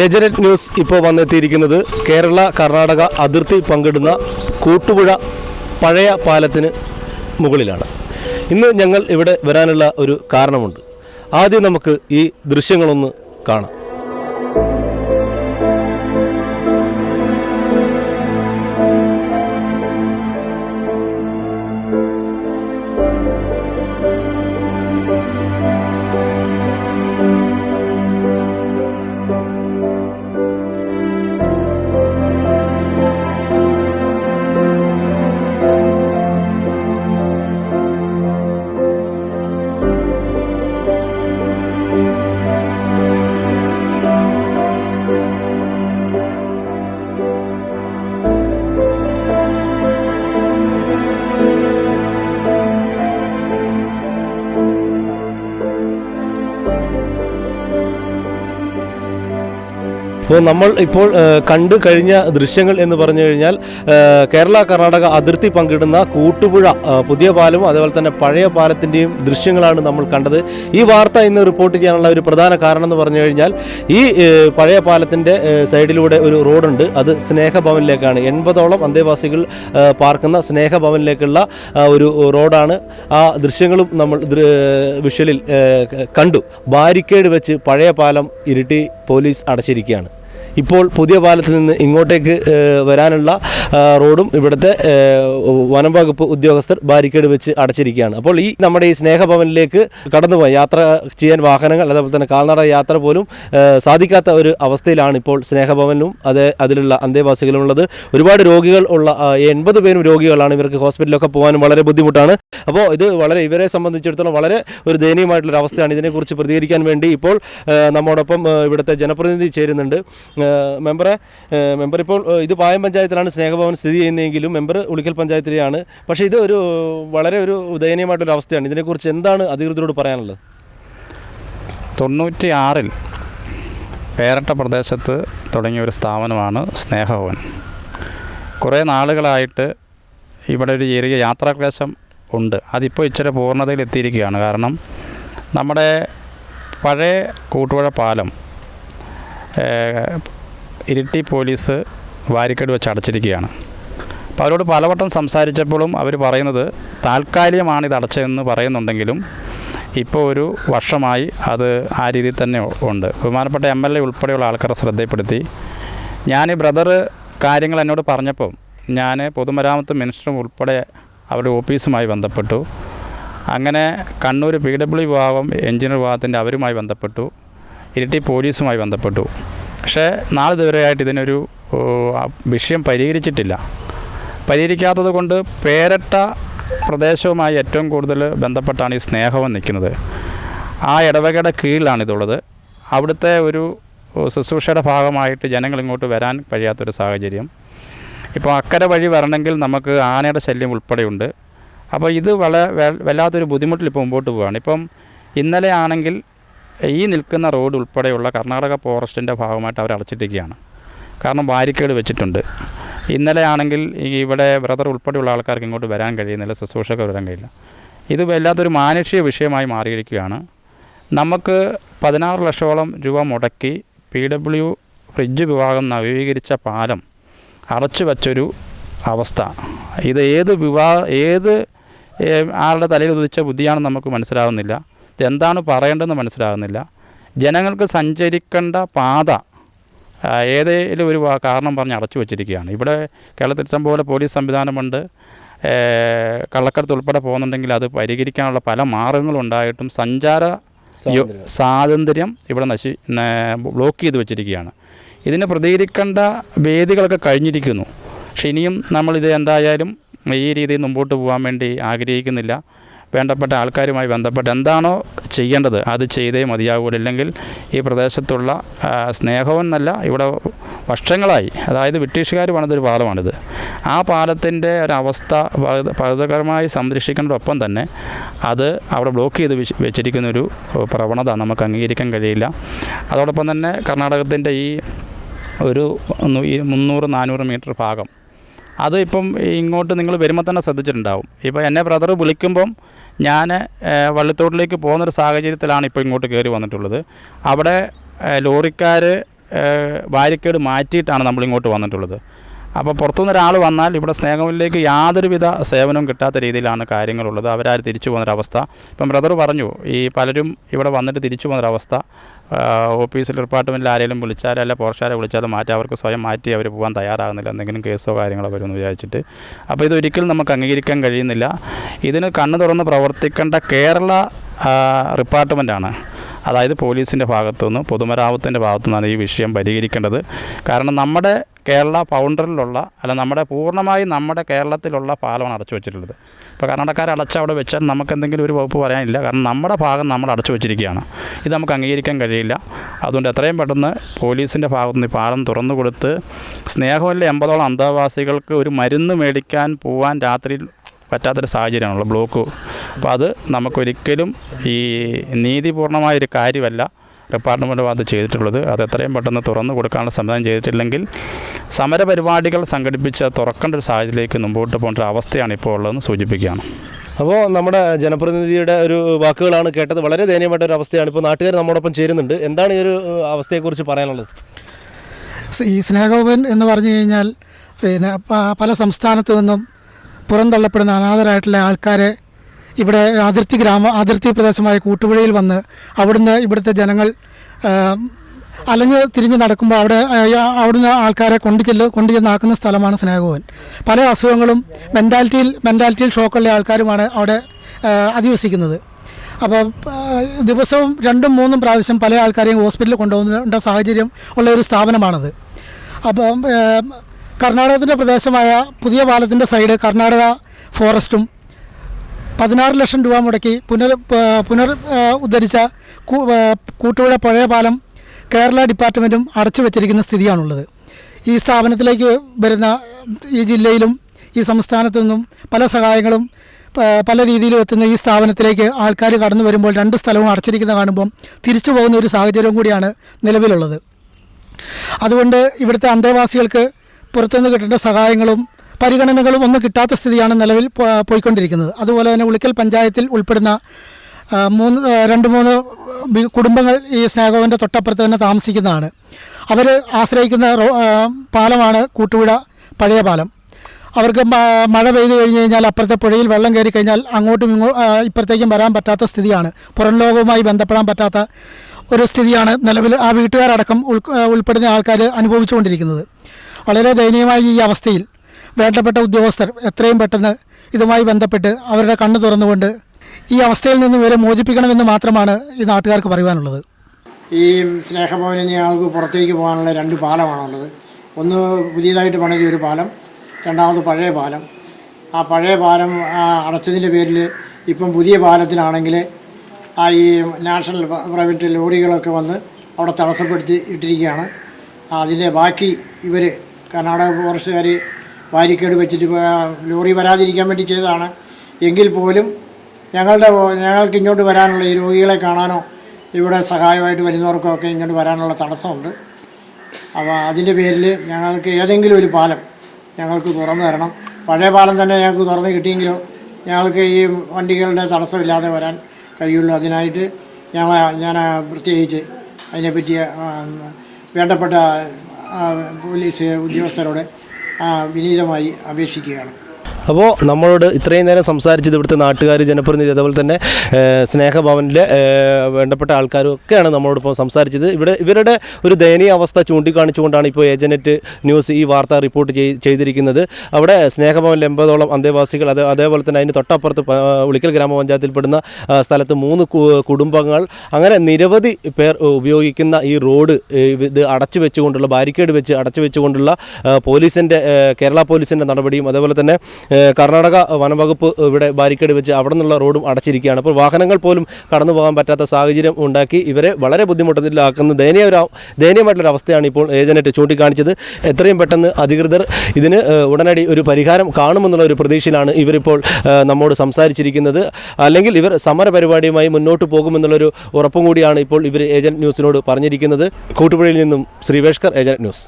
ഏജനറ്റ് news ഇപ്പോൾ വന്നെത്തിയിരിക്കുന്നത് കേരള കർണാടക അതിർത്തി പങ്കിടുന്ന കൂട്ടുപുഴ പഴയ പാലത്തിന് മുകളിലാണ്. ഇന്ന് ഞങ്ങൾ ഇവിടെ വരാനുള്ള ഒരു കാരണമുണ്ട്. ആദ്യം നമുക്ക് ഈ ദൃശ്യങ്ങളൊന്ന് കാണാം. അപ്പോൾ നമ്മൾ ഇപ്പോൾ കണ്ടു കഴിഞ്ഞ ദൃശ്യങ്ങൾ എന്ന് പറഞ്ഞു കഴിഞ്ഞാൽ കേരള കർണാടക അതിർത്തി പങ്കിടുന്ന കൂട്ടുപുഴ പുതിയ പാലവും അതുപോലെ തന്നെ പഴയ പാലത്തിന്റെയും ദൃശ്യങ്ങളാണ് നമ്മൾ കണ്ടത്. ഈ വാർത്ത ഇന്ന് റിപ്പോർട്ട് ചെയ്യാനുള്ള ഒരു പ്രധാന കാരണം എന്ന് പറഞ്ഞു കഴിഞ്ഞാൽ ഈ പഴയ പാലത്തിന്റെ സൈഡിലൂടെ ഒരു റോഡുണ്ട്. അത് സ്നേഹഭവനിലേക്കാണ്. എൺപതോളം അന്തേവാസികൾ പാർക്കുന്ന സ്നേഹഭവനിലേക്കുള്ള ഒരു റോഡാണ്. ആ ദൃശ്യങ്ങളും നമ്മൾ വിഷ്വലിൽ കണ്ടു. ബാരിക്കേഡ് വെച്ച് പഴയ പാലം ഇരുട്ടി പോലീസ് അടച്ചിരിക്കുകയാണ്. ഇപ്പോൾ പുതിയ പാലത്തിൽ നിന്ന് ഇങ്ങോട്ടേക്ക് വരാനുള്ള റോഡും ഇവിടുത്തെ വനം വകുപ്പ് ഉദ്യോഗസ്ഥർ ബാരിക്കേഡ് വെച്ച് അടച്ചിരിക്കുകയാണ്. അപ്പോൾ ഈ നമ്മുടെ ഈ സ്നേഹഭവനിലേക്ക് കടന്നുപോയി യാത്ര ചെയ്യാൻ വാഹനങ്ങൾ അതേപോലെ തന്നെ കാൽനട യാത്ര പോലും സാധിക്കാത്ത ഒരു അവസ്ഥയിലാണ് ഇപ്പോൾ സ്നേഹഭവനും അതേ അതിലുള്ള അന്തേവാസികളും ഉള്ളത് ഒരുപാട് രോഗികൾ ഉള്ള എൺപത് പേരും രോഗികളാണ് ഇവർക്ക് ഹോസ്പിറ്റലിലൊക്കെ പോകാനും വളരെ ബുദ്ധിമുട്ടാണ്. അപ്പോൾ ഇത് വളരെ ഇവരെ സംബന്ധിച്ചിടത്തോളം വളരെ ഒരു ദയനീയമായിട്ടുള്ള അവസ്ഥയാണ്. ഇതിനെക്കുറിച്ച് പ്രതികരിക്കാൻ വേണ്ടി ഇപ്പോൾ നമ്മോടൊപ്പം ഇവിടുത്തെ ജനപ്രതിനിധി ചേരുന്നുണ്ട്. മെമ്പറെ മെമ്പർ ഇപ്പോൾ ഇത് പായം പഞ്ചായത്തിലാണ് സ്നേഹഭവൻ സ്ഥിതി ചെയ്യുന്നതെങ്കിലും മെമ്പർ ഉളിക്കൽ പഞ്ചായത്തിലെയാണ്. പക്ഷേ ഇത് ഒരു വളരെ ഒരു ദയനീയമായിട്ടൊരു അവസ്ഥയാണ്. ഇതിനെക്കുറിച്ച് എന്താണ് അധികൃതരോട് പറയാനുള്ളത്? തൊണ്ണൂറ്റി ആറിൽ പേരട്ട പ്രദേശത്ത് തുടങ്ങിയ ഒരു സ്ഥാപനമാണ് സ്നേഹഭവൻ. കുറേ നാളുകളായിട്ട് ഇവിടെ ഒരു ചെറിയ യാത്രാക്ലേശം ഉണ്ട്. അതിപ്പോൾ ഇച്ചിരി പൂർണതയിൽ എത്തിയിരിക്കുകയാണ് കാരണം നമ്മുടെ പഴയ കൂട്ടുപുഴ പാലം ഇരിട്ടി പോലീസ് വാരിക്കേട് വെച്ച് അടച്ചിരിക്കുകയാണ്. അപ്പോൾ അവരോട് പലവട്ടം സംസാരിച്ചപ്പോഴും അവർ പറയുന്നത് താൽക്കാലികമാണ് ഇത് അടച്ചതെന്ന് പറയുന്നുണ്ടെങ്കിലും ഇപ്പോൾ ഒരു വർഷമായി അത് ആ രീതിയിൽ തന്നെ ഉണ്ട്. ബഹുമാനപ്പെട്ട എം എൽ എ ഉൾപ്പെടെയുള്ള ആൾക്കാരെ ശ്രദ്ധയിൽപ്പെടുത്തി. ഞാൻ ഈ ബ്രദർ കാര്യങ്ങൾ എന്നോട് പറഞ്ഞപ്പം ഞാൻ പൊതുമരാമത്ത് മിനിസ്റ്ററും ഉൾപ്പെടെ അവരുടെ ഓഫീസുമായി ബന്ധപ്പെട്ടു. അങ്ങനെ കണ്ണൂർ പി ഡബ്ല്യു വിഭാഗം എഞ്ചിനീയർ വിഭാഗത്തിന്റെ അവരുമായി ബന്ധപ്പെട്ടു. ഇരിട്ടി പോലീസുമായി ബന്ധപ്പെട്ടു. പക്ഷേ നാളെ ഇതുവരെയായിട്ട് ഇതിനൊരു വിഷയം പരിഹരിച്ചിട്ടില്ല. പരിഹരിക്കാത്തത് കൊണ്ട് പേരട്ട പ്രദേശവുമായി ഏറ്റവും കൂടുതൽ ബന്ധപ്പെട്ടാണ് ഈ സ്നേഹവും നിൽക്കുന്നത്. ആ ഇടവകയുടെ കീഴിലാണിതുള്ളത്. അവിടുത്തെ ഒരു ശുശ്രൂഷയുടെ ഭാഗമായിട്ട് ജനങ്ങൾ ഇങ്ങോട്ട് വരാൻ കഴിയാത്തൊരു സാഹചര്യം. ഇപ്പോൾ അക്കരെ വഴി വരണമെങ്കിൽ നമുക്ക് ആനയുടെ ശല്യം ഉൾപ്പെടെയുണ്ട്. അപ്പോൾ ഇത് വളരെ വല്ലാത്തൊരു ബുദ്ധിമുട്ടിൽ ഇപ്പോൾ മുമ്പോട്ട് പോവുകയാണ്. ഇപ്പം ഇന്നലെ ആണെങ്കിൽ ഈ നിൽക്കുന്ന റോഡ് ഉൾപ്പെടെയുള്ള കർണാടക ഫോറസ്റ്റിന്റെ ഭാഗമായിട്ട് അവർ അടച്ചിട്ടിരിക്കുകയാണ്. കാരണം ബാരിക്കേഡ് വെച്ചിട്ടുണ്ട്. ഇന്നലെ ആണെങ്കിൽ ഇവിടെ ബ്രദർ ഉൾപ്പെടെയുള്ള ആൾക്കാർക്ക് ഇങ്ങോട്ട് വരാൻ കഴിയുന്നില്ല ശുശ്രൂഷക്ക് വരാൻ കഴിയില്ല. ഇത് വല്ലാത്തൊരു മാനുഷിക വിഷയമായി മാറിയിരിക്കുകയാണ്. നമുക്ക് പതിനാറ് ലക്ഷോളം രൂപ മുടക്കി പി ഡബ്ല്യു ഫ്രിഡ്ജ് വിഭാഗം നവീകരിച്ച പാലം അടച്ചു വച്ചൊരു അവസ്ഥ. ഇത് ഏത് വിവാഹ ഏത് ആളുടെ തലയിൽ ഉദിച്ച ബുദ്ധിയാണെന്ന് നമുക്ക് മനസ്സിലാകുന്നില്ല ഇതെന്താണ് പറയേണ്ടതെന്ന് മനസ്സിലാകുന്നില്ല. ജനങ്ങൾക്ക് സഞ്ചരിക്കേണ്ട പാത ഏതെങ്കിലും ഒരു കാരണം പറഞ്ഞ് അടച്ചു വച്ചിരിക്കുകയാണ്. ഇവിടെ കേരളത്തിൽ ഇഷ്ടം പോലെ പോലീസ് സംവിധാനമുണ്ട്. കള്ളക്കടത്ത് ഉൾപ്പെടെ പോകുന്നുണ്ടെങ്കിൽ അത് പരിഹരിക്കാനുള്ള പല മാർഗങ്ങളുണ്ടായിട്ടും സഞ്ചാര സ്വാതന്ത്ര്യം. ഇവിടെ നശി ബ്ലോക്ക് ചെയ്ത് വെച്ചിരിക്കുകയാണ്. ഇതിനെ പ്രതികരിക്കേണ്ട വേദികളൊക്കെ കഴിഞ്ഞിരിക്കുന്നു. പക്ഷെ ഇനിയും നമ്മളിത് എന്തായാലും ഈ രീതിയിൽ മുമ്പോട്ട് പോകാൻ വേണ്ടി ആഗ്രഹിക്കുന്നില്ല. വേണ്ടപ്പെട്ട ആൾക്കാരുമായി ബന്ധപ്പെട്ട് എന്താണോ ചെയ്യേണ്ടത് അത് ചെയ്തേ മതിയാവുള്ളൂ ഇല്ലെങ്കിൽ ഈ പ്രദേശത്തുള്ള എന്നല്ല ഇവിടെ വർഷങ്ങളായി. അതായത് ബ്രിട്ടീഷുകാർ പണിതൊരു പാലമാണിത്. ആ പാലത്തിന്റെ ഒരവസ്ഥ പഴുതകരമായി സംരക്ഷിക്കുന്നതോടൊപ്പം തന്നെ അത് അവിടെ ബ്ലോക്ക് ചെയ്ത് വെച്ച് വെച്ചിരിക്കുന്നൊരു പ്രവണത നമുക്ക് അംഗീകരിക്കാൻ കഴിയില്ല. അതോടൊപ്പം തന്നെ കർണാടകത്തിന്റെ ഈ ഒരു മുന്നൂറ് നാനൂറ് മീറ്റർ ഭാഗം. അത് ഇപ്പം ഇങ്ങോട്ട് നിങ്ങൾ വരുമ്പോൾ തന്നെ ശ്രദ്ധിച്ചിട്ടുണ്ടാവും. ഇപ്പോൾ എന്നെ ബ്രദർ വിളിക്കുമ്പം ഞാൻ വള്ളിത്തോട്ടിലേക്ക് പോകുന്നൊരു സാഹചര്യത്തിലാണ് ഇപ്പോൾ ഇങ്ങോട്ട് കയറി വന്നിട്ടുള്ളത്. അവിടെ ലോറിക്കാർ ബാരിക്കേഡ് മാറ്റിയിട്ടാണ് നമ്മളിങ്ങോട്ട് വന്നിട്ടുള്ളത്. അപ്പോൾ പുറത്തുനിന്ന് ഒരാൾ വന്നാൽ ഇവിടെ സ്നേഹമിലേക്ക് യാതൊരുവിധ സേവനവും കിട്ടാത്ത രീതിയിലാണ് കാര്യങ്ങളുള്ളത്. അവരാരും തിരിച്ചു പോകുന്നൊരവസ്ഥ. ഇപ്പം ബ്രദർ പറഞ്ഞു ഈ പലരും ഇവിടെ വന്നിട്ട് തിരിച്ചു പോകുന്നൊരവസ്ഥ. ഓഫീസിൽ ഡിപ്പാർട്ട്മെന്റിൽ ആരെങ്കിലും വിളിച്ചാൽ അല്ല പോർഷാരെ വിളിച്ചാൽ മാറ്റി അവർക്ക് സ്വയം മാറ്റി അവർ പോകാൻ തയ്യാറാകുന്നില്ല എന്തെങ്കിലും കേസോ കാര്യങ്ങളോ വരുമെന്ന് വിചാരിച്ചിട്ട്. അപ്പോൾ ഇതൊരിക്കലും നമുക്ക് അംഗീകരിക്കാൻ കഴിയുന്നില്ല. ഇതിന് കണ്ണു തുറന്ന് പ്രവർത്തിക്കേണ്ട കേരള ഡിപ്പാർട്ട്മെന്റാണ് അതായത് പോലീസിന്റെ ഭാഗത്തുനിന്ന് പൊതുമരാമത്തിന്റെ ഭാഗത്തുനിന്നാണ് ഈ വിഷയം പരിഹരിക്കേണ്ടത്. കാരണം നമ്മുടെ കേരള ബൗണ്ടറിലുള്ള അല്ല നമ്മുടെ പൂർണമായും നമ്മുടെ കേരളത്തിലുള്ള പാലമാണ് അടച്ചു വെച്ചിട്ടുള്ളത്. ഇപ്പോൾ കർണാടകക്കാർ അടച്ച അവിടെ വെച്ചാൽ നമുക്ക് എന്തെങ്കിലും ഒരു വകുപ്പ് പറയാനില്ല. കാരണം നമ്മുടെ ഭാഗം നമ്മൾ അടച്ചു വെച്ചിരിക്കുകയാണ്. ഇത് നമുക്ക് അംഗീകരിക്കാൻ കഴിയില്ല. അതുകൊണ്ട് എത്രയും പെട്ടെന്ന് പോലീസിന്റെ ഭാഗത്തുനിന്ന് ഈ പാലം തുറന്നു കൊടുത്ത് സ്നേഹമല്ല എൺപതോളം അന്തേവാസികൾക്ക് ഒരു മരുന്ന് മേടിക്കാൻ പോവാൻ രാത്രിയിൽ പറ്റാത്തൊരു സാഹചര്യമാണല്ലോ ബ്ലോക്ക്. അപ്പോൾ അത് നമുക്കൊരിക്കലും ഈ നീതിപൂർണമായൊരു കാര്യമല്ല ഡിപ്പാർട്ട്മെന്റ് അത് ചെയ്തിട്ടുള്ളത്. അത് എത്രയും പെട്ടെന്ന് തുറന്നു കൊടുക്കാനുള്ള സംവിധാനം ചെയ്തിട്ടില്ലെങ്കിൽ സമരപരിപാടികൾ സംഘടിപ്പിച്ച് തുറക്കേണ്ട ഒരു സാഹചര്യത്തിലേക്ക് മുമ്പോട്ട് പോകേണ്ട ഒരു അവസ്ഥയാണ് ഇപ്പോൾ ഉള്ളതെന്ന് സൂചിപ്പിക്കുകയാണ്. അപ്പോൾ നമ്മുടെ ജനപ്രതിനിധിയുടെ ഒരു വാക്കുകളാണ് കേട്ടത്. വളരെ ദയനീയമായിട്ട് ഒരു അവസ്ഥയാണ് ഇപ്പോൾ നാട്ടുകാർ നമ്മോടൊപ്പം ചേരുന്നുണ്ട്. എന്താണ് ഈ ഒരു അവസ്ഥയെക്കുറിച്ച് പറയാനുള്ളത്? ഈ സ്നേഹോപൻ എന്ന് പറഞ്ഞു കഴിഞ്ഞാൽ പിന്നെ പല സംസ്ഥാനത്തു നിന്നും പുറന്തള്ളപ്പെടുന്ന അനാഥരായിട്ടുള്ള ആൾക്കാരെ ഇവിടെ അതിർത്തി ഗ്രാമ അതിർത്തി പ്രദേശമായ കൂട്ടുപുഴയിൽ വന്ന് അവിടുന്ന് ഇവിടുത്തെ ജനങ്ങൾ അലഞ്ഞ് തിരിഞ്ഞ് നടക്കുമ്പോൾ അവിടെ അവിടുന്ന് ആൾക്കാരെ കൊണ്ടു ചെല്ല് കൊണ്ടു ചെന്നാക്കുന്ന സ്ഥലമാണ് സ്നേഹഭവൻ. പല അസുഖങ്ങളും മെന്റാലിറ്റിയിൽ മെന്റാലിറ്റിയിൽ ഷോക്കുള്ള ആൾക്കാരുമാണ് അവിടെ അധിവസിക്കുന്നത്. അപ്പോൾ ദിവസവും രണ്ടും മൂന്നും പ്രാവശ്യം പല ആൾക്കാരെയും ഹോസ്പിറ്റലിൽ കൊണ്ടുപോകുന്ന സാഹചര്യം ഉള്ള ഒരു സ്ഥാപനമാണത്. അപ്പം കർണാടകത്തിന്റെ പ്രദേശമായ പുതിയ പാലത്തിന്റെ സൈഡ് കർണാടക ഫോറസ്റ്റും പതിനാറ് ലക്ഷം രൂപ മുടക്കി പുനർ പുനർ ഉദ്ധരിച്ച കൂട്ടുപുഴ പഴയ പാലം കേരള ഡിപ്പാർട്ട്മെന്റും അടച്ചു വെച്ചിരിക്കുന്ന സ്ഥിതിയാണുള്ളത്. ഈ സ്ഥാപനത്തിലേക്ക് വരുന്ന ഈ ജില്ലയിലും ഈ സംസ്ഥാനത്തു നിന്നും പല സഹായങ്ങളും പല രീതിയിലും എത്തുന്ന ഈ സ്ഥാപനത്തിലേക്ക് ആൾക്കാർ കടന്നു വരുമ്പോൾ രണ്ട് സ്ഥലവും അടച്ചിരിക്കുന്ന കാണുമ്പം തിരിച്ചു പോകുന്ന ഒരു സാഹചര്യവും കൂടിയാണ് നിലവിലുള്ളത്. അതുകൊണ്ട് ഇവിടുത്തെ അന്തേവാസികൾക്ക് പുറത്തുനിന്ന് കിട്ടേണ്ട സഹായങ്ങളും പരിഗണനകളും ഒന്നും കിട്ടാത്ത സ്ഥിതിയാണ് നിലവിൽ പോയിക്കൊണ്ടിരിക്കുന്നത്. അതുപോലെ തന്നെ ഉളിക്കൽ പഞ്ചായത്തിൽ ഉൾപ്പെടുന്ന മൂന്ന് രണ്ട് മൂന്ന് കുടുംബങ്ങൾ ഈ സ്നേഹോവന്റെ തൊട്ടപ്പുറത്ത് തന്നെ താമസിക്കുന്നതാണ്. അവർ ആശ്രയിക്കുന്ന പാലമാണ് കൂട്ടുപുഴ പഴയ പാലം. അവർക്ക് മഴ പെയ്തു കഴിഞ്ഞ് കഴിഞ്ഞാൽ അപ്പുറത്തെ പുഴയിൽ വെള്ളം കയറി കഴിഞ്ഞാൽ അങ്ങോട്ടും ഇങ്ങോ ഇപ്പുറത്തേക്കും വരാൻ പറ്റാത്ത സ്ഥിതിയാണ്. പുറം ലോകവുമായി ബന്ധപ്പെടാൻ പറ്റാത്ത ഒരു സ്ഥിതിയാണ് നിലവിൽ ആ വീട്ടുകാരടക്കം ഉൾ ഉൾപ്പെടുന്ന ആൾക്കാർ അനുഭവിച്ചുകൊണ്ടിരിക്കുന്നത്. വളരെ ദയനീയമായ ഈ അവസ്ഥയിൽ വേണ്ടപ്പെട്ട ഉദ്യോഗസ്ഥർ എത്രയും പെട്ടെന്ന് ഇതുമായി ബന്ധപ്പെട്ട് അവരുടെ കണ്ണ് തുറന്നുകൊണ്ട് ഈ അവസ്ഥയിൽ നിന്ന് ഇവരെ മോചിപ്പിക്കണമെന്ന് മാത്രമാണ് ഈ നാട്ടുകാർക്ക് പറയുവാനുള്ളത്. ഈ സ്നേഹഭവനിൽ ഞങ്ങൾക്ക് പുറത്തേക്ക് പോകാനുള്ള രണ്ട് പാലമാണുള്ളത് ഒന്ന് പുതിയതായിട്ട് പണിത ഒരു പാലം രണ്ടാമത് പഴയ പാലം. ആ പഴയ പാലം അടച്ചതിന്റെ പേരിൽ ഇപ്പം പുതിയ പാലത്തിനാണെങ്കിൽ ആ ഈ നാഷണൽ പ്രൈവറ്റ് ലോറികളൊക്കെ വന്ന് അവിടെ തടസ്സപ്പെടുത്തി ഇട്ടിരിക്കുകയാണ്. അതിന്റെ ബാക്കി ഇവർ കർണാടക ഫോറസ്റ്റുകാർ ബാരിക്കേഡ് വെച്ചിട്ട് ലോറി വരാതിരിക്കാൻ വേണ്ടി ചെയ്തതാണ്. എങ്കിൽ പോലും ഞങ്ങളുടെ ഞങ്ങൾക്ക് ഇങ്ങോട്ട് വരാനുള്ള ഈ രോഗികളെ കാണാനോ ഇവിടെ സഹായമായിട്ട് വരുന്നവർക്കോ ഒക്കെ ഇങ്ങോട്ട് വരാനുള്ള തടസ്സമുണ്ട്. അപ്പോൾ അതിന്റെ പേരിൽ ഞങ്ങൾക്ക് ഏതെങ്കിലും ഒരു പാലം ഞങ്ങൾക്ക് തുറന്നു തരണം. പഴയ പാലം തന്നെ ഞങ്ങൾക്ക് തുറന്ന് കിട്ടിയെങ്കിലോ ഞങ്ങൾക്ക് ഈ വണ്ടികളുടെ തടസ്സമില്ലാതെ വരാൻ കഴിയുള്ളൂ. അതിനായിട്ട് ഞങ്ങൾ ഞാൻ പ്രത്യേകിച്ച് അതിനെപ്പറ്റി ആ, വേണ്ടപ്പെട്ട പോലീസ് ഉദ്യോഗസ്ഥരോട് വിനീതമായി അപേക്ഷിക്കുകയാണ്. അപ്പോൾ നമ്മളോട് ഇത്രയും നേരം സംസാരിച്ചത് ഇവിടുത്തെ നാട്ടുകാർ ജനപ്രതിനിധി അതുപോലെ തന്നെ സ്നേഹഭവനിലെ വേണ്ടപ്പെട്ട ആൾക്കാരും ഒക്കെയാണ് നമ്മളോടൊപ്പം സംസാരിച്ചത്. ഇവിടെ ഇവരുടെ ഒരു ദയനീയ അവസ്ഥ ചൂണ്ടിക്കാണിച്ചുകൊണ്ടാണ് ഇപ്പോൾ ഏജനറ്റ് ന്യൂസ് ഈ വാർത്ത റിപ്പോർട്ട് ചെയ്തിരിക്കുന്നത്. അവിടെ സ്നേഹഭവനിൽ എൺപതോളം അന്തേവാസികൾ അത് അതേപോലെ തന്നെ അതിന് തൊട്ടപ്പുറത്ത് ഉളിക്കൽ ഗ്രാമപഞ്ചായത്തിൽപ്പെടുന്ന സ്ഥലത്ത് മൂന്ന് കുടുംബങ്ങൾ. അങ്ങനെ നിരവധി പേർ ഉപയോഗിക്കുന്ന ഈ റോഡ് ഇത് അടച്ചു വെച്ചുകൊണ്ടുള്ള ബാരിക്കേഡ് വെച്ച് അടച്ചു വെച്ചുകൊണ്ടുള്ള പോലീസിന്റെ കേരള പോലീസിന്റെ നടപടിയും അതേപോലെ തന്നെ കർണാടക വനംവകുപ്പ് ഇവിടെ ബാരിക്കേഡ് വെച്ച് അവിടെ നിന്നുള്ള റോഡും അടച്ചിരിക്കുകയാണ്. അപ്പോൾ വാഹനങ്ങൾ പോലും കടന്നു പോകാൻ പറ്റാത്ത സാഹചര്യം ഉണ്ടാക്കി ഇവരെ വളരെ ബുദ്ധിമുട്ടത്തിലാക്കുന്ന ദയനീയ ഒരു ദയനീയമായിട്ടുള്ള അവസ്ഥയാണ് ഇപ്പോൾ ഏജനറ്റ് ചൂണ്ടിക്കാണിച്ചത്. എത്രയും പെട്ടെന്ന് അധികൃതർ ഇതിന് ഉടനടി ഒരു പരിഹാരം കാണുമെന്നുള്ള ഒരു പ്രതീക്ഷയിലാണ് ഇവരിപ്പോൾ നമ്മോട് സംസാരിച്ചിരിക്കുന്നത്. അല്ലെങ്കിൽ ഇവർ സമര പരിപാടിയുമായി മുന്നോട്ട് പോകുമെന്നുള്ളൊരു ഉറപ്പും കൂടിയാണ് ഇപ്പോൾ ഇവർ ഏജന്റ് ന്യൂസിനോട് പറഞ്ഞിരിക്കുന്നത്. കൂട്ടുപുഴയിൽ നിന്നും ശ്രീവേഷ്കർ ഏജന്റ് ന്യൂസ്.